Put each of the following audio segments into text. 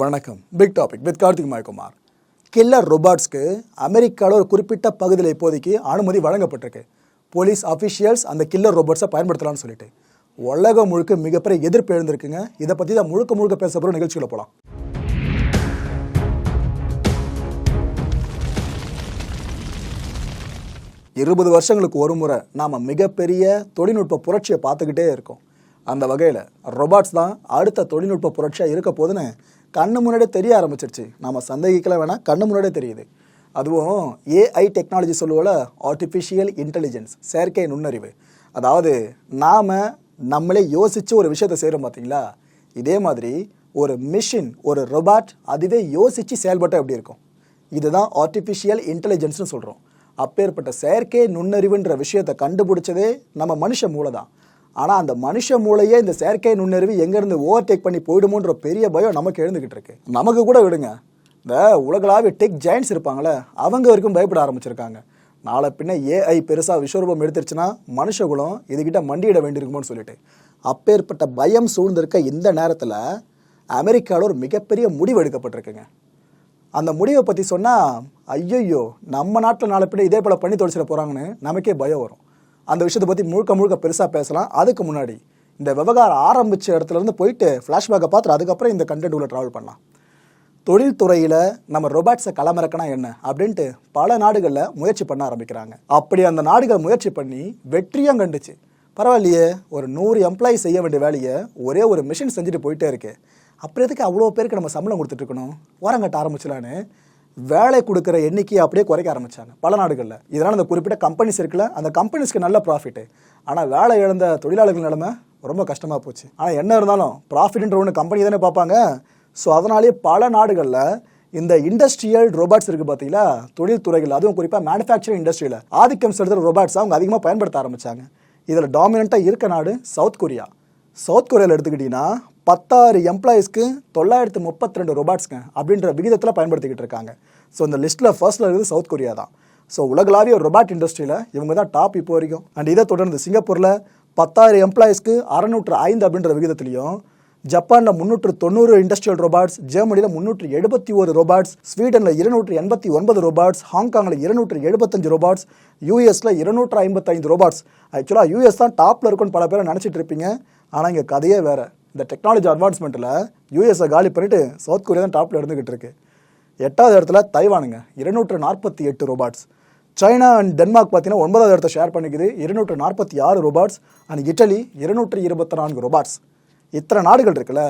வணக்கம். Big topic with Karthik Mayakumar. Killer ரொபார்ட்ஸ்க்கு அமெரிக்காவில் ஒரு குறிப்பிட்ட பகுதியில் இப்போதைக்கு அனுமதி வழங்கப்பட்டிருக்கு. போலீஸ் அஃபிஷியல்ஸ் அந்த கில்லர் ரொபார்ட்ஸை பயன்படுத்தலாம்னு சொல்லிட்டு. உலகம் முழுக்க மிகப்பெரிய எதிர்ப்பு எழுந்திருக்குங்க. இதை பற்றி தான் முழுக்க முழுக்க பேச போகிற நிகழ்ச்சியில் போகலாம் இருபது வருஷங்களுக்கு ஒரு முறை நாம் மிகப்பெரிய தொழில்நுட்ப புரட்சியை பார்த்துக்கிட்டே இருக்கோம். அந்த வகையில் ரொபாட்ஸ் தான் அடுத்த தொழில்நுட்ப புரட்சியாக இருக்க போதுன்னு கண்ணு முன்னாடியே தெரிய ஆரம்பிச்சிருச்சு. நம்ம சந்தேகிக்கலாம் வேணால் கண்ணு முன்னாடியே தெரியுது. அதுவும் ஏஐ டெக்னாலஜி சொல்லுவோல ஆர்டிஃபிஷியல் இன்டெலிஜென்ஸ் செயற்கை நுண்ணறிவு. அதாவது நாம் நம்மளே யோசித்து ஒரு விஷயத்தை செய்கிறோம் பார்த்தீங்களா இதே மாதிரி ஒரு மிஷின் ஒரு ரொபாட் அதுவே யோசித்து செயல்பட்டால் எப்படி இருக்கும்? இதுதான் ஆர்டிஃபிஷியல் இன்டெலிஜென்ஸ்னு சொல்கிறோம் அப்பேற்பட்ட செயற்கை நுண்ணறிவுன்ற விஷயத்தை கண்டுபிடிச்சதே நம்ம மனுஷ மூளை தான் ஆனால் அந்த மனுஷ மூளையே இந்த செயற்கை நுண்ணறிவு எங்கேருந்து ஓவர்டேக் பண்ணி போயிடுமோன்ற பெரிய பயம் நமக்கு எழுந்துக்கிட்டு இருக்கு. நமக்கு கூட விடுங்க. இந்த உலகளாவிய டெக் ஜெயின்ஸ் இருப்பாங்களே அவங்க வரைக்கும் பயப்பட ஆரம்பிச்சிருக்காங்க. நாளை பின்ன ஏஐ பெருசாக விஸ்வரூபம் எடுத்துருச்சுன்னா மனுஷகுலம் இதுகிட்ட மண்டியிட வேண்டியிருக்குமோன்னு சொல்லிட்டு. அப்பேற்பட்ட பயம் சூழ்ந்திருக்க இந்த நேரத்தில் அமெரிக்காவில் ஒரு மிகப்பெரிய முடிவு எடுக்கப்பட்டிருக்குங்க. அந்த முடிவை பற்றி சொன்னால் ஐயையோ நம்ம நாட்டில் நாளை பின்ன இதே போல் பண்ணி தொலைச்சிட போகிறாங்கன்னு நமக்கே பயம் வரும். அந்த விஷயத்தை பற்றி முழுக்க முழுக்க பெருசாக பேசலாம். அதுக்கு முன்னாடி இந்த விவகாரம் ஆரம்பித்த இடத்துலேருந்து போயிட்டு ஃப்ளாஷ்பேக்கை பார்த்துட்டு அதுக்கப்புறம் இந்த கண்டென்ட் உள்ள ட்ராவல் பண்ணலாம். தொழில்துறையில் நம்ம ரொபாட்ஸை களமிறக்கினா என்ன? அப்படின்ட்டு பல நாடுகளில் முயற்சி பண்ண ஆரம்பிக்கிறாங்க. அப்படி அந்த நாடுகள் முயற்சி பண்ணி வெற்றியும் கண்டுச்சு. பரவாயில்லையே ஒரு நூறு எம்ப்ளாயி செய்ய வேண்டிய வேலையை ஒரே ஒரு மிஷின் செஞ்சுட்டு போயிட்டே இருக்கு. அப்புறம் எதுக்கு அவ்வளோ பேருக்கு நம்ம சம்பளம் கொடுத்துட்டு இருக்கணும்? ஓரங்கட்ட ஆரம்பிச்சலான்னு வேலை கொடுக்குற எண்ணிக்கையை அப்படியே குறைக்க ஆரம்பித்தாங்க பல நாடுகளில். இதனால் அந்த குறிப்பிட்ட கம்பெனிஸ் இருக்குல்ல அந்த கம்பெனிஸ்க்கு நல்ல ப்ராஃபிட்டு ஆனால் வேலை இழந்த தொழிலாளர்கள் நிலைமை ரொம்ப கஷ்டமாக போச்சு. ஆனால் என்ன இருந்தாலும் ப்ராஃபிட்ன்ற ஒன்று கம்பெனி தானே பார்ப்பாங்க. ஸோ அதனாலேயே பல நாடுகளில் இந்த இண்டஸ்ட்ரியல் ரோபாட்ஸ் இருக்குது பார்த்தீங்களா தொழில்துறைகள் அதுவும் குறிப்பாக மேனுஃபேக்சரிங் இண்டஸ்ட்ரியில் ஆதிக்கம் செலுத்துகிற ரோபாட்ஸ் அவங்க அதிகமாக பயன்படுத்த ஆரம்பிச்சாங்க. இதில் டாமினண்ட்டாக இருக்க நாடு சவுத் கொரியா. சவுத் கொரியாவில் எடுத்துக்கிட்டிங்கன்னா பத்தாறு எம்ப்ளாயீஸ்க்கு தொள்ளாயிரத்து முப்பத்தி ரெண்டு ரொபாட்ஸ்ங்க அப்படின்ற விகிதத்தில் பயன்படுத்திக்கிட்டு இருக்காங்க. ஸோ இந்த லிஸ்ட்டில் ஃபர்ஸ்ட்டில் இருக்குது சவுத் கொரியா தான். ஸோ உலகளாவிய ரொபாட் இண்டஸ்ட்ரியில் இவங்க தான் டாப் இப்போ வரைக்கும். அண்ட் இதை தொடர்ந்து சிங்கப்பூரில் பத்தாயிரம் எம்ப்ளாயிஸ்க்கு அறநூற்று ஐந்து அப்படின்ற விகிதத்துலையும் ஜப்பானில் முந்நூற்று தொண்ணூறு இண்டஸ்ட்ரியல் ரோபாட்ஸ் ஜெர்மனியில் முந்நூற்று எழுபத்தி ஒரு ரோபாட்ஸ் ஸ்வீடனில் இருநூற்று எண்பத்தி ஒன்பது ரோபாட்ஸ் ஹாங்காங்கில் இருநூற்று எழுபத்தஞ்சு ரோபாட்ஸ் யூஎஸில் இருநூற்று ஐம்பத்தைந்து ரோபாட்ஸ் ஆக்சுவலாக யூஎஸ் தான் டாப்பில் இருக்குன்னு பல பேரை நினச்சிட்டு இருப்பீங்க. ஆனால் இங்கே கதையே வேறு. இந்த டெக்னாலஜி அட்வான்ஸ்மெண்ட்டில் யூஎஸை காலி பண்ணிவிட்டு சவுத் கொரியா தான் டாப்பில் இருந்துகிட்டு இருக்கு. எட்டாவது இடத்துல தைவானுங்க. இருநூற்று நாற்பத்தி எட்டு ரோபாட்ஸ் சைனா அண்ட் டென்மார்க் பார்த்தீங்கன்னா ஒன்பதாவது இடத்த ஷேர் பண்ணிக்குது. இருநூற்று நாற்பத்தி ஆறு ரோபாட்ஸ் அண்ட் இட்டலி இருநூற்று இருபத்தி நான்கு ரோபாட்ஸ் இத்தனை நாடுகள் இருக்குல்ல?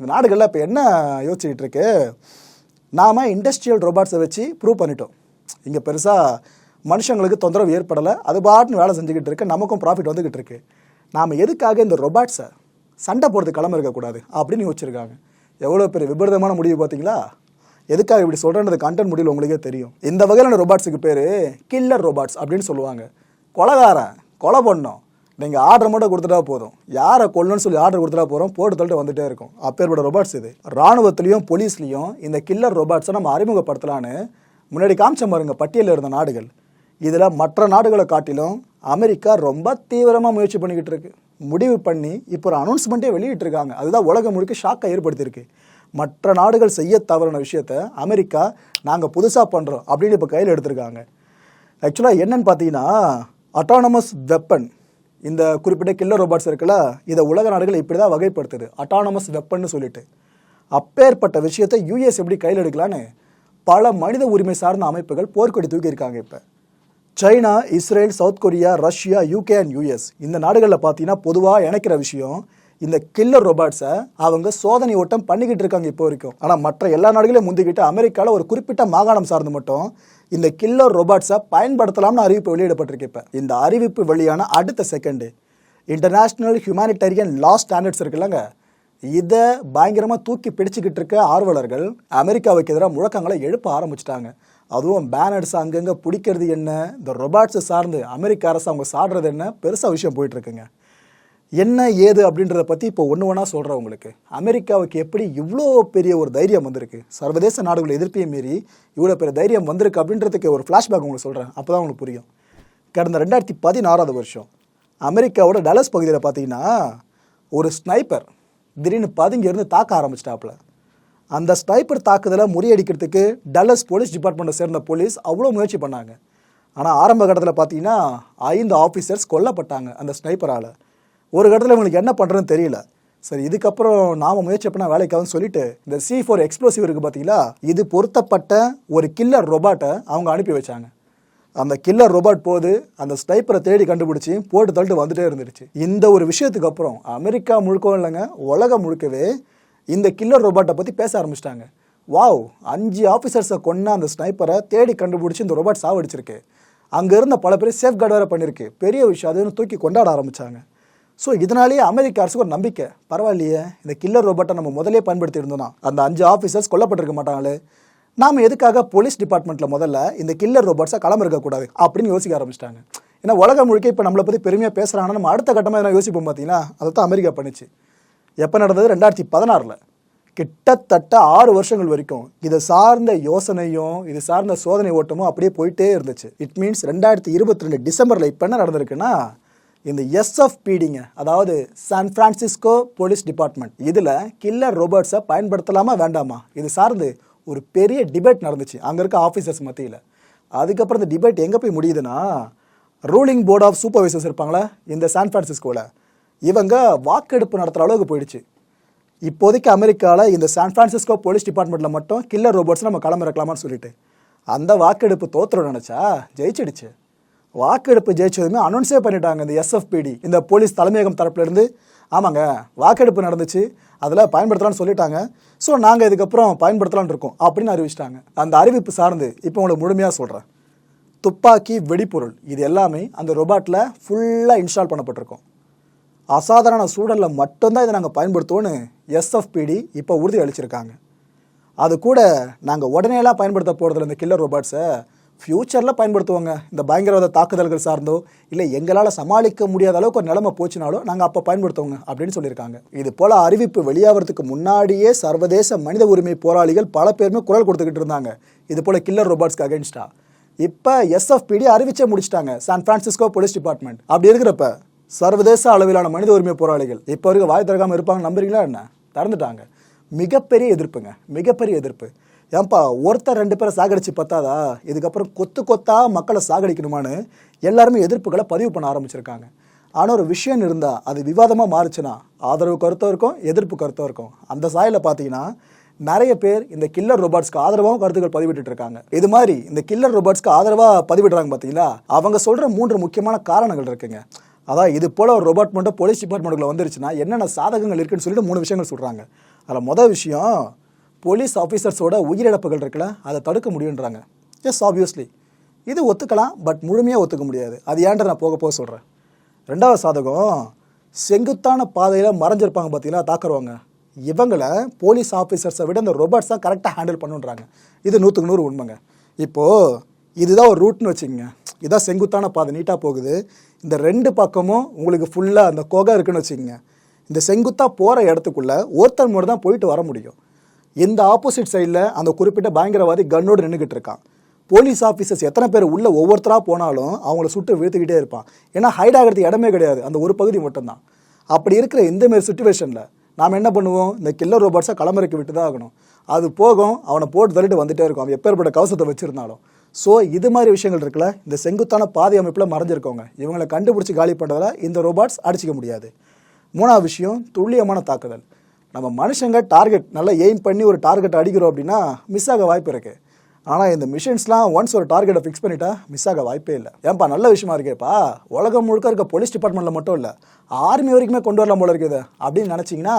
இந்த நாடுகளில் இப்போ என்ன யோசிச்சுட்டு இருக்கு? நாம் இண்டஸ்ட்ரியல் ரோபாட்ஸை வச்சு ப்ரூவ் பண்ணிட்டோம். இங்கே பெருசாக மனுஷங்களுக்கு தொந்தரவு ஏற்படலை. அது பாட்டுன்னு வேலை செஞ்சுக்கிட்டு இருக்கு. நமக்கும் ப்ராஃபிட் வந்துக்கிட்டு இருக்கு. நாம் எதுக்காக இந்த ரொபாட்ஸை சண்டை போடுறது கிளம்ப இருக்கக்கூடாது அப்படின்னு யோசிச்சிருக்காங்க. எவ்வளோ பெரிய விபரீதமான முடிவு பார்த்தீங்களா எதுக்காக இப்படி சொல்கிறேன்றது கண்டென்ட் முடியல உங்களுக்கே தெரியும். இந்த வகையிலான ரொபாட்ஸுக்கு பேர் கில்லர் ரொபாட்ஸ் அப்படின்னு சொல்லுவாங்க. கொலகாரன் கொலை பண்ணோம். நீங்கள் ஆர்டர் மட்டும் கொடுத்துட்டா போதும். யாரை கொல்லணும்னு சொல்லி ஆர்டர் கொடுத்துட்டா போகிறோம் போட்டு தள்ளிட்டு வந்துட்டே இருக்கும். அப்பேற்பட்ட ரொபாட்ஸ் இது. ராணுவத்துலேயும் போலீஸ்லேயும் இந்த கில்லர் ரொபாட்ஸை நம்ம அறிமுகப்படுத்தலான்னு முன்னாடி காமிச்ச பாருங்க பட்டியலில் இருந்த நாடுகள். இதில் மற்ற நாடுகளை காட்டிலும் அமெரிக்கா ரொம்ப தீவிரமாக முயற்சி பண்ணிக்கிட்டு இருக்கு. முடிவு பண்ணி இப்போ ஒரு அனௌன்ஸ்மெண்ட்டே வெளியிட்டிருக்காங்க. அதுதான் உலகம் முழுக்க ஷாக்கை ஏற்படுத்தியிருக்கு. மற்ற நாடுகள் செய்ய தவறின விஷயத்த அமெரிக்கா நாங்கள் புதுசாக பண்ணுறோம் அப்படின்னு இப்போ கையில் எடுத்திருக்காங்க. ஆக்சுவலாக என்னன்னு பார்த்தீங்கன்னா அட்டானமஸ் வெப்பன் இந்த குறிப்பிட்ட கில்லர் ரோபாட்ஸ் இருக்குல்ல இதை உலக நாடுகள் இப்படி தான் வகைப்படுத்துது அட்டானமஸ் வெப்பன்னு சொல்லிட்டு. அப்பேற்பட்ட விஷயத்தை யூஎஸ் எப்படி கையில் எடுக்கலான்னு பல மனித உரிமை சார்ந்த அமைப்புகள் போர்க்கொடி தூக்கியிருக்காங்க இப்போ. China Israel South Korea Russia UK and US இந்த நாடுகளில் பார்த்தீங்கன்னா பொதுவாக இணைக்கிற விஷயம் இந்த கில்லர் ரொபாட்ஸை அவங்க சோதனை ஓட்டம் பண்ணிக்கிட்டு இருக்காங்க இப்போ வரைக்கும். ஆனால் மற்ற எல்லா நாடுகளையும் முந்திக்கிட்டு அமெரிக்காவில் ஒரு குறிப்பிட்ட மாகாணம் சார்ந்து மட்டும் இந்த கில்லர் ரொபாட்ஸை பயன்படுத்தலாம்னு அறிவிப்பு வெளியிடப்பட்டிருக்கு இப்போ. இந்த அறிவிப்பு வெளியான அடுத்த second international humanitarian law standards இருக்குல்லங்க இதை பயங்கரமாக தூக்கி பிடிச்சிக்கிட்டு இருக்க ஆர்வலர்கள் அமெரிக்காவுக்கு எதிராக முழக்கங்களை எழுப்ப ஆரம்பிச்சிட்டாங்க. அதுவும் பேனர்ஸ் அங்கங்கே பிடிக்கிறது என்ன? இந்த ரொபாட்ஸை சார்ந்து அமெரிக்க அரசு அவங்க சாடுறது என்ன? பெருசாக விஷயம் போயிட்டுருக்குங்க என்ன ஏது அப்படின்றத பற்றி இப்போ ஒன்று ஒன்றா சொல்கிறேன் உங்களுக்கு. அமெரிக்காவுக்கு எப்படி இவ்வளோ பெரிய ஒரு தைரியம் வந்திருக்கு? சர்வதேச நாடுகள் எதிர்ப்பையும் மீறி இவ்வளோ பெரிய தைரியம் வந்திருக்கு அப்படின்றதுக்கு ஒரு ஃப்ளாஷ்பேக் உங்களுக்கு சொல்கிறேன் அப்போ தான் உங்களுக்கு புரியும். கடந்த ரெண்டாயிரத்தி பதினாறாவது வருஷம் அமெரிக்காவோட டலஸ் பகுதியில் பார்த்தீங்கன்னா ஒரு ஸ்னைப்பர் திடீர்னு பதுங்கி இருந்து தாக்க ஆரம்பிச்சிட்டாப்புல. அந்த ஸ்னைப்பர் தாக்குதலை முறியடிக்கிறதுக்கு டல்லஸ் போலீஸ் டிபார்ட்மெண்ட்டை சேர்ந்த போலீஸ் அவ்வளோ முயற்சி பண்ணாங்க. ஆனால் ஆரம்ப கட்டத்தில் பார்த்தீங்கன்னா ஐந்து ஆஃபீஸர்ஸ் கொல்லப்பட்டாங்க அந்த ஸ்னைப்பரால் ஒரு கட்டத்தில் இவங்களுக்கு என்ன பண்ணுறதுன்னு தெரியல. சரி இதுக்கப்புறம் நாம முயற்சி பண்ண வேலைக்காகன்னு சொல்லிட்டு இந்த சி ஃபோர் எக்ஸ்ப்ளோசிவ் இருக்குது பார்த்தீங்களா இது பொருத்தப்பட்ட ஒரு கில்லர் ரொபாட்டை அவங்க அனுப்பி வச்சாங்க. அந்த கில்லர் ரொபாட் போது அந்த ஸ்டைப்பரை தேடி கண்டுபிடிச்சி போட்டு தள்ளிட்டு வந்துட்டே இருந்துருச்சு. இந்த ஒரு விஷயத்துக்கு அப்புறம் அமெரிக்கா முழுக்கவும் இல்லைங்க உலகம் முழுக்கவே இந்த கில்லர் ரொபாட்டை பற்றி பேச ஆரம்பிச்சிட்டாங்க. வாவ் அஞ்சு ஆஃபீஸர்ஸை கொன்ன அந்த ஸ்னைப்பரை தேடி கண்டுபிடிச்சி இந்த ரோபாட் சாவடிச்சிருக்கு. அங்கே இருந்த பல பேர் சேஃப்கார்டு வேறு பண்ணியிருக்கு பெரிய விஷயம் அதுன்னு தூக்கி கொண்டாட ஆரம்பித்தாங்க ஸோ இதனாலேயே அமெரிக்க அரசுக்கு ஒரு நம்பிக்கை. பரவாயில்லையே இந்த கில்லர் ரோபோட்டை நம்ம முதலே பயன்படுத்தி இருந்தோம்னா அந்த அஞ்சு ஆஃபீஸர்ஸ் கொல்லப்பட்டிருக்க மாட்டாங்களே. நாம் எதுக்காக போலீஸ் டிபார்ட்மெண்ட்டில் முதல்ல இந்த கில்லர் ரோபோட்ஸை களமிருக்கக்கூடாது அப்படின்னு யோசிக்க ஆரம்பிச்சிட்டாங்க. ஏன்னா உலகம் முழுக்க இப்போ நம்மளை பற்றி பெருமையாக பேசுகிறாங்கன்னா நம்ம அடுத்த கட்டமாக எதனா யோசிப்போம் பார்த்தீங்கன்னா அதை தான் அமெரிக்கா பண்ணிச்சு. எப்போ நடந்தது? ரெண்டாயிரத்தி பதினாறில். கிட்டத்தட்ட ஆறு வருஷங்கள் வரைக்கும் இதை சார்ந்த யோசனையும் இது சார்ந்த சோதனை ஓட்டமும் அப்படியே போயிட்டே இருந்துச்சு. இட் மீன்ஸ் ரெண்டாயிரத்தி இருபத்தி ரெண்டு டிசம்பரில் இப்போ என்ன நடந்திருக்குன்னா இந்த எஸ்எஃப்பிடிங்க அதாவது சான் பிரான்சிஸ்கோ போலீஸ் டிபார்ட்மெண்ட் இதில் கில்லர் ரோபோட்ஸை பயன்படுத்தலாமா வேண்டாமா? இது சார்ந்து ஒரு பெரிய டிபேட் நடந்துச்சு அங்கே இருக்க ஆஃபீஸர்ஸ் மத்தியில். அதுக்கப்புறம் இந்த டிபேட் எங்கே போய் முடியுதுன்னா ரூலிங் போர்ட் ஆஃப் சூப்பர்வைசர்ஸ் இருப்பாங்களே இந்த சான் ஃப்ரான்சிஸ்கோவில் இவங்க வாக்கெடுப்பு நடத்துகிற அளவுக்கு போயிடுச்சு. இப்போதைக்கு அமெரிக்காவில் இந்த சான் ஃப்ரான்சிஸ்கோ போலீஸ் டிபார்ட்மெண்ட்டில் மட்டும் கில்லர் ரோபோட்ஸ் நம்ம களமிறக்கலாமான்னு சொல்லிட்டு அந்த வாக்கெடுப்பு தோற்றுறோம் நினச்சா ஜெயிச்சிடுச்சு. வாக்கெடுப்பு ஜெயிச்சதுமே அனௌன்ஸே பண்ணிட்டாங்க இந்த எஸ்எஃப்பிடி இந்த போலீஸ் தலைமையகம் தரப்புலேருந்து. ஆமாங்க வாக்கெடுப்பு நடந்துச்சு. அதில் பயன்படுத்தலாம்னு சொல்லிட்டாங்க. ஸோ நாங்கள் இதுக்கப்புறம் பயன்படுத்தலான் இருக்கோம் அப்படின்னு அறிவிச்சிட்டாங்க. அந்த அறிவிப்பு சார்ந்து இப்போ உங்களுக்கு முழுமையாக சொல்கிறேன் துப்பாக்கி வெடிப்பொருள் இது எல்லாமே அந்த ரொபாட்டில் ஃபுல்லாக இன்ஸ்டால் பண்ணப்பட்டிருக்கும். அசாதாரண சூழலில் மட்டும்தான் இதை நாங்கள் பயன்படுத்துவோன்னு எஸ்எஃப்பிடி இப்போ உறுதி அளிச்சிருக்காங்க. அது கூட நாங்கள் உடனேலாம் பயன்படுத்த போகிறதுல இந்த கில்லர் ரொபாட்ஸை ஃப்யூச்சரில் பயன்படுத்துவோங்க. இந்த பயங்கரவாத தாக்குதல்கள் சார்ந்தோ இல்லை எங்களால் சமாளிக்க முடியாத அளவுக்கு ஒரு நிலைமை போச்சுனாலும் நாங்கள் அப்போ பயன்படுத்துவோங்க அப்படின்னு சொல்லியிருக்காங்க. இது போல் அறிவிப்பு வெளியாகிறதுக்கு முன்னாடியே சர்வதேச மனித உரிமை போராளிகள் பல பேருமே குரல் கொடுத்துக்கிட்டு இருந்தாங்க. இது போல் கில்லர் ரோபாட்ஸ்க்கு அகேன்ஸ்டா இப்போ எஸ்எஃப்பிடி அறிவிச்சே முடிச்சிட்டாங்க சான் பிரான்சிஸ்கோ போலீஸ் டிபார்ட்மெண்ட் அப்படி இருக்கிறப்ப சர்வதேச அளவிலான மனித உரிமை போராளிகள் இப்போ வரைக்கும் வாய் திறக்காமல் இருப்பாங்க நம்புறீங்களா என்ன? திறந்துட்டாங்க. மிகப்பெரிய எதிர்ப்புங்க மிகப்பெரிய எதிர்ப்பு. ஏன்பா ஒருத்தர் ரெண்டு பேரை சாகடிச்சு பத்தாதா? இதுக்கப்புறம் கொத்து கொத்தா மக்களை சாகடிக்கணுமான்னு எல்லாருமே எதிர்ப்புகளை பதிவு பண்ண ஆரம்பிச்சிருக்காங்க. ஆனால் ஒரு விஷயம் இருந்தால் அது விவாதமாக மாறுச்சுன்னா ஆதரவு கருத்தும் இருக்கும் எதிர்ப்பு கருத்தும் இருக்கும். அந்த சாயில் பார்த்தீங்கன்னா நிறைய பேர் இந்த கில்லர் ரோபாட்ஸ்க்கு ஆதரவாகவும் கருத்துக்கள் பதிவிட்டு இருக்காங்க. இது மாதிரி இந்த கில்லர் ரோபாட்ஸ்க்கு ஆதரவாக பதிவிடுறாங்க பார்த்தீங்களா அவங்க சொல்கிற மூன்று முக்கியமான காரணங்கள் இருக்குங்க. அதான் இது போல் ஒரு ரோபாட் மட்டும் போலீஸ் டிபார்ட்மெண்ட்டுக்குள்ள வந்துருச்சுன்னா என்னென்ன சாதகங்கள் இருக்குன்னு சொல்லிட்டு மூணு விஷயங்கள் சொல்கிறாங்க அதில் மொதல் விஷயம் போலீஸ் ஆஃபீஸர்ஸோட உயிரிழப்புகள் இருக்குல்ல அதை தடுக்க முடியுன்றாங்க எஸ் ஆப்வியஸ்லி இது ஒத்துக்கலாம் பட் முழுமையாக ஒத்துக்க முடியாது. அது ஏன்டா நான் போக போக சொல்கிறேன் ரெண்டாவது சாதகம் செங்குத்தான பாதையில் மறைஞ்சிருப்பாங்க பார்த்தீங்கன்னா தாக்குறவங்க. இவங்களை போலீஸ் ஆஃபீஸர்ஸை விட இந்த ரோபாட்ஸ் கரெக்டாக ஹேண்டில் பண்ணுன்றாங்க. இது நூற்றுக்கு நூறு உண்மைங்க. இப்போது இதுதான் ஒரு ரூட்னு வச்சுக்கோங்க. இதான் செங்குத்தான பாதை நீட்டாக போகுது. இந்த ரெண்டு பக்கமும் உங்களுக்கு ஃபுல்லாக அந்த கொகை இருக்குன்னு வச்சுக்கோங்க. இந்த செங்குத்தாக போகிற இடத்துக்குள்ளே ஒருத்தர் மட்டும் தான் போயிட்டு வர முடியும். இந்த ஆப்போசிட் சைடில் அந்த குறிப்பிட்ட பயங்கரவாதி கன்னோடு நின்றுக்கிட்டு இருக்கான். போலீஸ் ஆஃபீஸர்ஸ் எத்தனை பேர் உள்ள ஒவ்வொருத்தராக போனாலும் அவங்கள சுட்டு வீழ்த்துக்கிட்டே இருப்பான். ஏன்னா ஹைட் ஆகிறதுக்கு இடமே கிடையாது. அந்த ஒரு பகுதி மட்டும்தான். அப்படி இருக்கிற இந்தமாரி சுச்சுவேஷனில் நாம் என்ன பண்ணுவோம்? இந்த கில்லர் ரோபோட்ஸை களமிறக்கி விட்டு தான் ஆகணும். அது போகும் அவனை போட்டு தள்ளிட்டு வந்துட்டே இருக்கும். அவன் எப்பேற்பட்ட கவசத்தை வச்சுருந்தாலும். ஸோ இது மாதிரி விஷயங்கள் இருக்குல்ல இந்த செங்குத்தான பாதை அமைப்பில் மறைஞ்சிருக்கவங்க இவங்களை கண்டுபிடிச்சி காலி பண்ணுறதால இந்த ரோபாட்ஸ் அடிச்சிக்க முடியாது. மூணாவது விஷயம் துல்லியமான தாக்குதல். நம்ம மனுஷங்க டார்கெட் நல்லா எய்ம் பண்ணி ஒரு டார்கெட் அடிக்கிறோம் அப்படின்னா மிஸ் ஆக வாய்ப்பு இருக்குது ஆனால் இந்த மிஷின்ஸ்லாம் ஒன்ஸ் ஒரு டார்கெட்டை ஃபிக்ஸ் பண்ணிட்டா மிஸ் ஆக வாய்ப்பே இல்லை. ஏன்பா நல்ல விஷயமா இருக்கேப்பா? உலகம் முழுக்க இருக்க போலீஸ் டிபார்ட்மெண்ட்டில் மட்டும் இல்லை ஆர்மி வரைக்குமே கொண்டு வரலாம் போல இருக்குது. அப்படின்னு நினச்சிங்கன்னா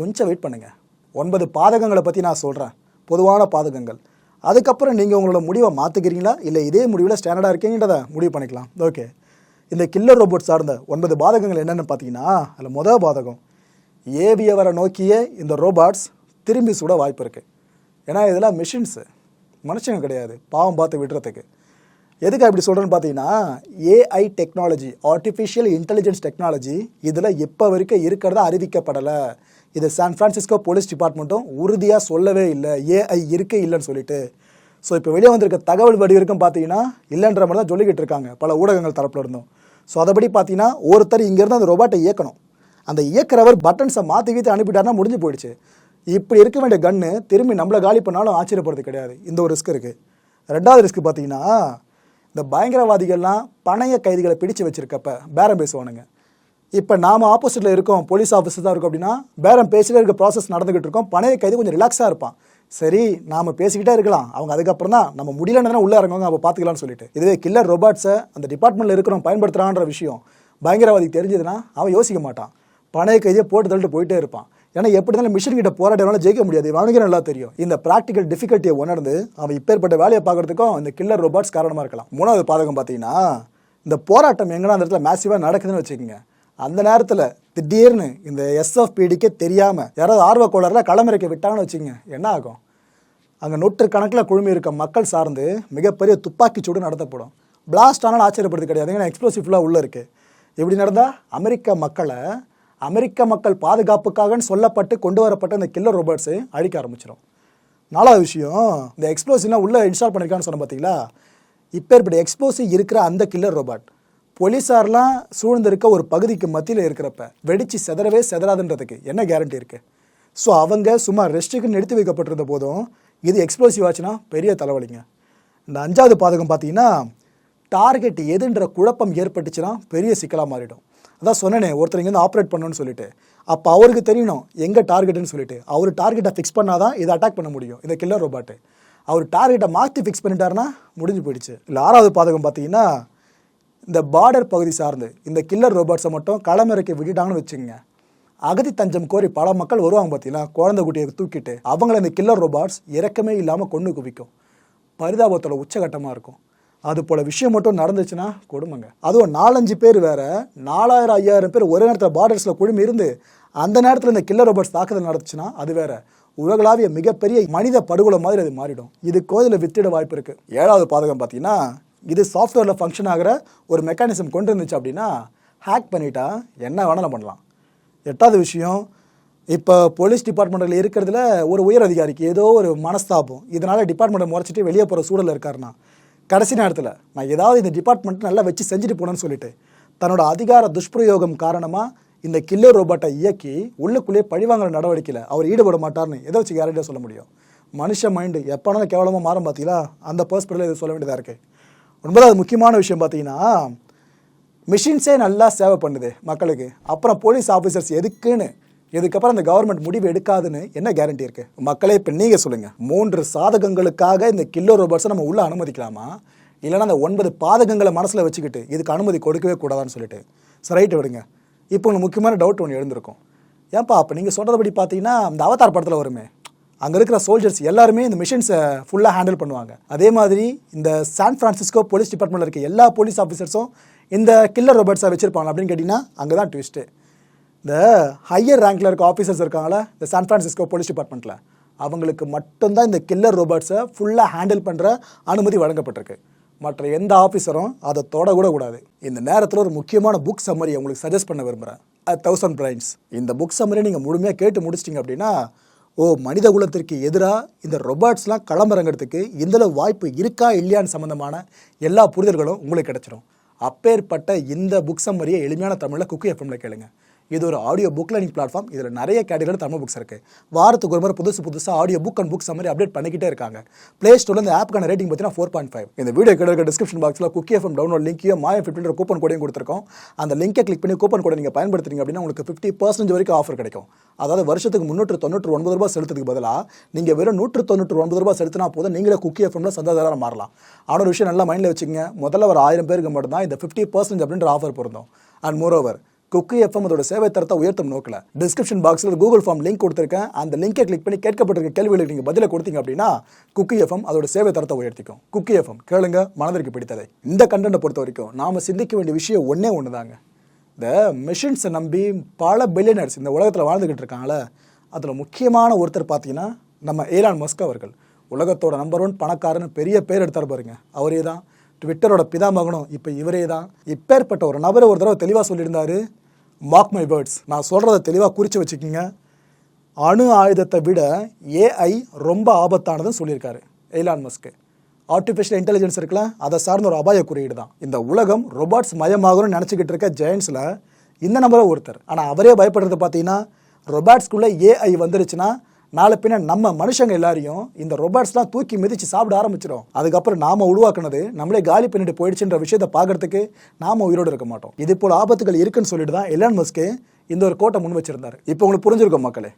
கொஞ்சம் வெயிட் பண்ணுங்கள் ஒன்பது பாதகங்களை பற்றி நான் சொல்கிறேன் பொதுவான பாதகங்கள். அதுக்கப்புறம் நீங்கள் உங்களோட முடிவை மாற்றிக்கிறீங்களா இல்லை இதே முடிவில் ஸ்டாண்டர்டாக இருக்கீங்கன்றதை முடிவு பண்ணிக்கலாம். ஓகே இந்த கில்லர் ரோபோட் சார்ந்த ஒன்பது பாதகங்கள் என்னென்னு பார்த்தீங்கன்னா அதில் முதல் பாதகம் ஏவியவரை நோக்கிய இந்த ரோபாட்ஸ் திரும்பி சுட வாய்ப்பு இருக்குது ஏன்னா இதெல்லாம் மிஷின்ஸு மனுஷங்க கிடையாது. பாவம் பார்த்து விடுறதுக்கு. எதுக்கு அப்படி சொல்கிறேன்னு பார்த்தீங்கன்னா AI technology artificial intelligence technology இதில் இப்போ வரைக்கும் இருக்கிறதா அறிவிக்கப்படலை. இது சான் ஃப்ரான்சிஸ்கோ போலீஸ் டிபார்ட்மெண்ட்டும் உறுதியாக சொல்லவே இல்லை. ஏஐ இருக்கே இல்லைன்னு சொல்லிட்டு. ஸோ இப்போ வெளியே வந்திருக்க தகவல் படி வரைக்கும் பார்த்தீங்கன்னா இல்லைன்ற மாதிரி தான் சொல்லிக்கிட்டு இருக்காங்க பல ஊடகங்கள் தரப்பில் இருந்தும். ஸோ அதைப்படி பார்த்தீங்கன்னா ஒருத்தர் இங்கேருந்து அந்த ரோபாட்டை இயக்கணும். அந்த இயக்குறவர் பட்டன்ஸை மாற்றி வீத்து அனுப்பிட்டாருன்னா முடிஞ்சு போயிடுச்சு. இப்படி இருக்க வேண்டிய கன்று திரும்பி நம்மளை காலி பண்ணாலும் ஆச்சரியப்படுறது கிடையாது. இந்த ஒரு ரிஸ்க் இருக்குது ரெண்டாவது ரிஸ்க் பார்த்தீங்கன்னா இந்த பயங்கரவாதிகள்லாம் பணைய கைதிகளை பிடிச்சு வச்சிருக்கப்ப பேரம் பேசுவானுங்க. இப்போ நாம் ஆப்போசிட்டில் இருக்கோம் போலீஸ் ஆஃபீஸர் தான் இருக்கோம் அப்படின்னா பேரம் பேசிட்டே இருக்க ப்ராசஸ் நடந்துகிட்டு இருக்கோம். பணைய கைதி கொஞ்சம் ரிலாக்ஸாக இருப்பான். சரி நாம பேசிக்கிட்டே இருக்கலாம். அவங்க அதுக்கப்புறம் தான் நம்ம முடியலன்னு உள்ளே இறங்குவாங்க அப்போ பார்த்துக்கலாம்னு சொல்லிட்டு. இதுவே கில்லர் ரோபாட்ஸை அந்த டிபார்ட்மெண்ட்டில் இருக்கிறோம் பயன்படுத்துகிறான்ற விஷயம். பயங்கரவாதி தெரிஞ்சதுன்னா அவன் யோசிக்க மாட்டான். பணைய கைதியை போட்டு தள்ளிட்டு போயிட்டே இருப்பான். ஏன்னா எப்படி இருந்தாலும் மிஷின் கிட்ட போராட்டம்னால ஜெயிக்க முடியாது. அவனுக்கு நல்லா தெரியும். இந்த ப்ராக்டிக்கல் டிஃபிகல்ட்டியை உணர்ந்து அவன் இப்பேற்பட்ட வேலையை பார்க்கறதுக்கும் இந்த கில்லர் ரோபாட்ஸ் காரணமாக இருக்கலாம். மூணாவது பாதகம் பார்த்தீங்கன்னா இந்த போராட்டம் எங்கன்னா அந்த இடத்துல மேசிவாக நடக்குதுன்னு வச்சுக்கோங்க. அந்த நேரத்தில் திடீர்னு இந்த எஸ்எஃபிடிக்கே தெரியாமல் யாராவது ஆர்வக்கோளரில் களமிறக்க விட்டாங்கன்னு வச்சுக்கோங்க என்ன ஆகும்? அங்கே நூற்றுக்கணக்கில் குழுமி இருக்க மக்கள் சார்ந்து மிகப்பெரிய துப்பாக்கி சூடு நடத்தப்படும். பிளாஸ்ட் ஆனால் ஆச்சரியப்படுறது கிடையாது. ஏன்னா எக்ஸ்ப்ளோசிவ்லாம் உள்ளே இருக்குது இப்படி நடந்தால் அமெரிக்க மக்களை அமெரிக்க மக்கள் பாதுகாப்புக்காகன்னு சொல்லப்பட்டு கொண்டு வரப்பட்ட இந்த கில்லர் ரோபோட்ஸு அழிக்க ஆரம்பிச்சிடும் நாலாவது விஷயம் இந்த எக்ஸ்ப்ளோசிவ்னா உள்ளே இன்ஸ்டால் பண்ணியிருக்கான்னு சொன்ன பார்த்தீங்களா இப்போ இப்படி எக்ஸ்ப்ளோசிவ் இருக்கிற அந்த கில்லர் ரோபாட் போலீஸார்லாம் சூழ்ந்திருக்க ஒரு பகுதிக்கு மத்தியில் இருக்கிறப்ப வெடிச்சு செதறவே செதறாதுன்றதுக்கு என்ன கேரண்டி இருக்குது ஸோ அவங்க சும்மா ரெஸ்ட்டுக்கு நிறுத்தி வைக்கப்பட்டிருந்த போதும் இது எக்ஸ்ப்ளோசிவ் ஆச்சுன்னா பெரிய தலைவலிங்க. இந்த அஞ்சாவது பாதகம் பார்த்தீங்கன்னா டார்கெட் எதுன்ற குழப்பம் ஏற்பட்டுச்சுன்னா பெரிய சிக்கலாக மாறிடும். அதான் சொன்னேனே ஒருத்தர் இங்கேருந்து ஆப்ரேட் பண்ணணும்னு சொல்லிட்டு. அப்போ அவருக்கு தெரியணும் எங்கே டார்கெட்டுன்னு சொல்லிட்டு. அவர் டார்கெட்டை ஃபிக்ஸ் பண்ணாதான் இதை அட்டாக் பண்ண முடியும் இந்த கில்லர் ரோபாட்டு அவர் டார்கெட்டை மாற்றி ஃபிக்ஸ் பண்ணிட்டாருன்னா முடிஞ்சு போயிடுச்சு. இல்லை ஆறாவது பாதகம் பார்த்தீங்கன்னா இந்த பார்டர் பகுதி சார்ந்து இந்த கில்லர் ரோபாட்ஸை மட்டும் களமிறக்கி விட்டுட்டாங்கன்னு வச்சுக்கோங்க. அகதி தஞ்சம் கோரி பல மக்கள் வருவாங்க பார்த்தீங்கன்னா குழந்தை குட்டியை தூக்கிட்டு. அவங்கள இந்த கில்லர் ரோபாட்ஸ் இறக்கமே இல்லாமல் கொண்டு குவிக்கும். பரிதாபத்தோட உச்சகட்டமாக இருக்கும். அது போல விஷயம் மட்டும் நடந்துச்சுன்னா கொடுமைங்க. அதுவும் நாலஞ்சு பேர் வேற நாலாயிரம் ஐயாயிரம் பேர் ஒரே நேரத்தில் பார்டர்ஸில் குழுமி இருந்து அந்த நேரத்தில் இந்த கில்லர் ரோபோட்ஸ் தாக்குதல் நடந்துச்சுன்னா அது வேற. உலகளாவிய மிகப்பெரிய மனித படுகொலை மாதிரி அது மாறிடும். இது கோதில் வித்திட வாய்ப்பு இருக்கு. ஏழாவது பாதகம் பார்த்தீங்கன்னா இது சாஃப்ட்வேரில் ஃபங்க்ஷன் ஆகிற ஒரு மெக்கானிசம் கொண்டு இருந்துச்சு அப்படின்னா ஹேக் பண்ணிட்டா என்ன வேணாலும் பண்ணலாம். எட்டாவது விஷயம் இப்போ போலீஸ் டிபார்ட்மெண்ட்டில் இருக்கிறதுல ஒரு உயர் அதிகாரிக்கு ஏதோ ஒரு மனஸ்தாபம். இதனால் டிபார்ட்மெண்ட்டை முறைச்சிட்டு வெளியே போகிற சூழல் இருக்காருன்னா கடைசி நேரத்தில் நான் ஏதாவது இந்த டிபார்ட்மெண்ட் நல்லா வச்சு செஞ்சுட்டு போனேன்னு சொல்லிட்டு தன்னோட அதிகார துஷ்பிரயோகம் காரணமாக இந்த கில்லர் ரோபோட்டை இயக்கி உள்ளுக்குள்ளேயே பழிவாங்கிற நடவடிக்கையில் அவர் ஈடுபட மாட்டார்னு எதை வச்சு கேரண்டியாக சொல்ல முடியும்? மனுஷ மைண்டு எப்போனாலும் கேவலமாக மாறும் பார்த்தீங்களா அந்த பர்ஸ்பெக்டில் இது சொல்ல வேண்டியதாக இருக்குது ஒன்பதாவது முக்கியமான விஷயம் பார்த்தீங்கன்னா மிஷின்ஸே நல்லா சேவை பண்ணுது மக்களுக்கு. அப்புறம் போலீஸ் ஆஃபீஸர்ஸ் எதுக்குன்னு இதுக்கப்புறம் அந்த கவர்மெண்ட் முடிவு எடுக்காதுன்னு என்ன கேரண்டி இருக்கு? மக்களே இப்போ நீங்கள் சொல்லுங்கள் மூன்று சாதகங்களுக்காக இந்த கில்லோ ரோபோட்ஸை நம்ம உள்ள அனுமதிக்கலாமா? இல்லைன்னா அந்த ஒன்பது பாதகங்களை மனசில் வச்சுக்கிட்டு இதுக்கு அனுமதி கொடுக்கவே கூடாதான்னு சொல்லிட்டு. சரி ரைட்டு விடுங்க. இப்போ உங்களுக்கு முக்கியமான டவுட் ஒன்று எழுந்திருக்கும். ஏன்பா அப்போ நீங்கள் சொல்கிறபடி பார்த்தீங்கன்னா அந்த அவதார் படத்தில் வருமே. அங்கே இருக்கிற சோல்ஜர்ஸ் எல்லாருமே இந்த மிஷின்ஸை ஃபுல்லாக ஹேண்டில் பண்ணுவாங்க. அதே மாதிரி இந்த சான் ஃப்ரான்சிஸ்கோ போலீஸ் டிபார்ட்மெண்ட்டில் இருக்க எல்லா போலீஸ் ஆஃபீஸர்ஸும் இந்த கில்லர் ரோபோட்ஸை வச்சுருப்பாங்க அப்படின்னு கேட்டிங்கன்னா அங்கே தான் ட்விஸ்ட்டு இந்த ஹையர் ரேங்க்ல இருக்க ஆஃபீஸர்ஸ் இருக்காங்களா இந்த சான் ஃப்ரான்சிஸ்கோ போலீஸ் டிபார்ட்மெண்ட்டில் அவங்களுக்கு மட்டும்தான் இந்த கில்லர் ரோபோட்ஸை ஃபுல்லாக ஹேண்டில் பண்ணுற அனுமதி வழங்கப்பட்டிருக்கு. மற்ற எந்த ஆஃபீஸரும் அதை தொடக்கூட கூடாது. இந்த நேரத்தில் ஒரு முக்கியமான புக் சம்மரி உங்களுக்கு சஜஸ்ட் பண்ண விரும்புகிறேன் தௌசண்ட் பிரைன்ஸ் இந்த புக் சம்மரி நீங்கள் முழுமையாக கேட்டு முடிச்சிட்டிங்க அப்படின்னா ஓ மனித குலத்திற்கு எதிராக இந்த ரொபாட்ஸ்லாம் களமிறங்கிறதுக்கு இதில் வாய்ப்பு இருக்கா இல்லையான்னு சம்மந்தமான எல்லா புரிதல்களும் உங்களுக்கு கிடச்சிடும் அப்பேற்பட்ட இந்த புக் சம்மரியை எளிமையான தமிழில் குக்கு எஃப்எம்ல கேளுங்கள் இது ஒரு ஆடியோ புக் லேர்னிங் பிளாட்ஃபார்ம் இதில் நிறைய கேட்டகரி தமிழ் புக்ஸ் இருக்குது வாரத்துக்கு ஒரு முறை புதுசு புதுசாக ஆடியோ புக் அண்ட் புக்ஸ் மாதிரி அப்டேட் பண்ணிக்கிட்டே இருக்காங்க. ப்ளே ஸ்டோரில் இந்த ஆப்புக்கான ரேட்டிங் பார்த்தீங்கன்னா ஃபோர் பாயிண்ட் ஃபைவ் இந்த வீடியோ கிடைக்கிற டிஸ்கிரிப்ஷன் பாக்ஸில் குக்கி எஃப்எம் டவுன்லோட் லிங்க்கையும் மாய ஃபிஃப்டின்ற கூப்பன் கோடையும் கொடுத்துருக்கோம். அந்த லிங்கை கிளிக் பண்ணி கூப்பன் கோடை நீங்கள் பயன்படுத்துறீங்க அப்படின்னா உங்களுக்கு ஃபிஃப்டி பர்சன்ட் வரைக்கும் ஆஃபர் கிடைக்கும். அதாவது வருஷத்துக்கு முந்நூற்று தொண்ணூற்று ஒன்பது ரூபாய் செலுத்துக்கு பதிலாக நீங்கள் வெறும் நூற்று தொண்ணூற்று ஒன்பது ரூபாய் செலுத்தினா போதும் நீங்களே குக்கி எஃப்எம்ல சந்தாதாரம் மாறலாம். ஆனால் ஒரு விஷயம் நல்லா மைண்டில் வச்சுங்க முதல்ல ஒரு ஆயிரம் பேருக்கு மட்டும் தான் இந்த ஃபிஃப்டி பர்சன்ட் அப்படின்ற offer பொருந்தோம். And more over Kuku FM அதோட சேவை தரத்தை உயர்த்தும் நோக்கில் டிஸ்கிரிப்ஷன் பாக்ஸில் கூகுள் ஃபார்ம் லிங்க் கொடுத்துருக்கேன். அந்த லிங்கை கிளிக் பண்ணி கேட்கப்பட்டிருக்க கேள்விகளுக்கு நீங்கள் பதிலை கொடுத்தீங்க அப்படின்னா குக்கி எஃப்எம் அதோட சேவை தரத்தை உயர்த்திக்கும். குக்கி எஃப்எம் கேளுங்க மனதிற்கு பிடித்ததை. இந்த கண்டென்ட்டை பொறுத்த வரைக்கும் நாம் சிந்திக்க வேண்டிய விஷயம் ஒன்றே ஒன்று தாங்க இந்த மிஷின்ஸை நம்பி பல பில்லியனர்ஸ் இந்த உலகத்தில் வாழ்ந்துக்கிட்டு இருக்காங்களே அதில் முக்கியமான ஒருத்தர் பார்த்தீங்கன்னா நம்ம ஏலான் மஸ்க் அவர்கள். உலகத்தோட நம்பர் ஒன் பணக்காரன்னு பெரிய பேர் எடுத்தார் பாருங்க. அவரே தான். ட்விட்டரோட பிதாமகனும் இப்போ இவரே தான். இப்பேற்பட்ட ஒரு நபரை ஒரு தடவை தெளிவாக சொல்லியிருந்தாரு. மார்க் மை வேர்ட்ஸ் நான் சொல்கிறத தெளிவாக குறித்து வச்சுக்கிங்க. அணு ஆயுதத்தை விட ஏஐ ரொம்ப ஆபத்தானதுன்னு சொல்லியிருக்காரு எய்லான் மஸ்க்கு ஆர்டிஃபிஷியல் இன்டெலிஜென்ஸ் இருக்குல்ல அதை சார்ந்த ஒரு அபாய குறியீடு தான். இந்த உலகம் ரொபாட்ஸ் மயமாகணும்னு நினச்சிக்கிட்டு இருக்க ஜெயன்ஸில் இந்த நம்பரை ஒருத்தர். ஆனால் அவரே பயப்படுறது பார்த்தீங்கன்னா ரொபாட்ஸ்குள்ளே ஏஐ வந்துருச்சுன்னா நாளை பின்ன நம்ம மனுஷங்க எல்லாரையும் இந்த ரொபாட்ஸ்லாம் தூக்கி மிதிச்சு சாப்பிட ஆரம்பிச்சிடும் அதுக்கப்புறம் நாம உருவாக்குனது நம்மளே காலி பண்ணிட்டு போயிடுச்சுன்ற விஷயத்தை பார்க்கறதுக்கு நாம உயிரோடு இருக்க மாட்டோம். இது போல ஆபத்துகள் இருக்குன்னு சொல்லிட்டு தான் எலான் மஸ்க்கு இந்த ஒரு கோட்டை முன் வச்சிருந்தாரு. இப்போ உங்களுக்கு புரிஞ்சிருக்கும் மக்களே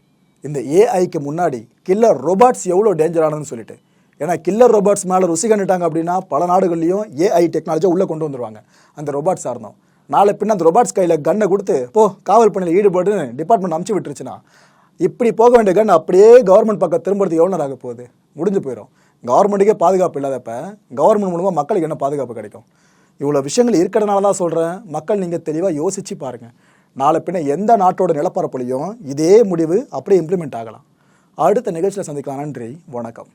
இந்த ஏஐக்கு முன்னாடி கில்லர் ரொபாட்ஸ் எவ்வளோ டேஞ்சரானதுன்னு சொல்லிட்டு. ஏன்னா கில்லர் ரொபாட்ஸ் மேலே ருசி கண்டுட்டாங்க அப்படின்னா பல நாடுகள்லையும் ஏஐ டெக்னாலஜியை உள்ளே கொண்டு வந்துருவாங்க. அந்த ரொபாட்ஸ் சார்ந்தோம் நாளை பின்ன அந்த ரொபாட்ஸ் கையில் கன்னை கொடுத்து போ காவல் பணியில் ஈடுபடுன்னு டிபார்ட்மெண்ட் அமுச்சு விட்டுருச்சுன்னா இப்படி போக வேண்டிய கன் அப்படியே கவர்மெண்ட் பக்கம் திரும்புறதுக்கு எவ்வளோ நேரம் ஆக போகுது? முடிஞ்சு போயிடும் கவர்மெண்ட்டுக்கே பாதுகாப்பு இல்லாதப்ப கவர்மெண்ட் மூலமாக மக்களுக்கு என்ன பாதுகாப்பு கிடைக்கும்? இவ்வளோ விஷயங்கள் இருக்கிறதுனால தான் சொல்கிறேன் மக்கள் நீங்கள் தெளிவாக யோசித்து பாருங்கள் நாளை பின்ன எந்த நாட்டோட நிலப்பரப்புலையும் இதே முடிவு அப்படியே இம்ப்ளிமெண்ட் ஆகலாம். அடுத்த நிகழ்ச்சியில் சந்திக்கலாம். நன்றி. வணக்கம்.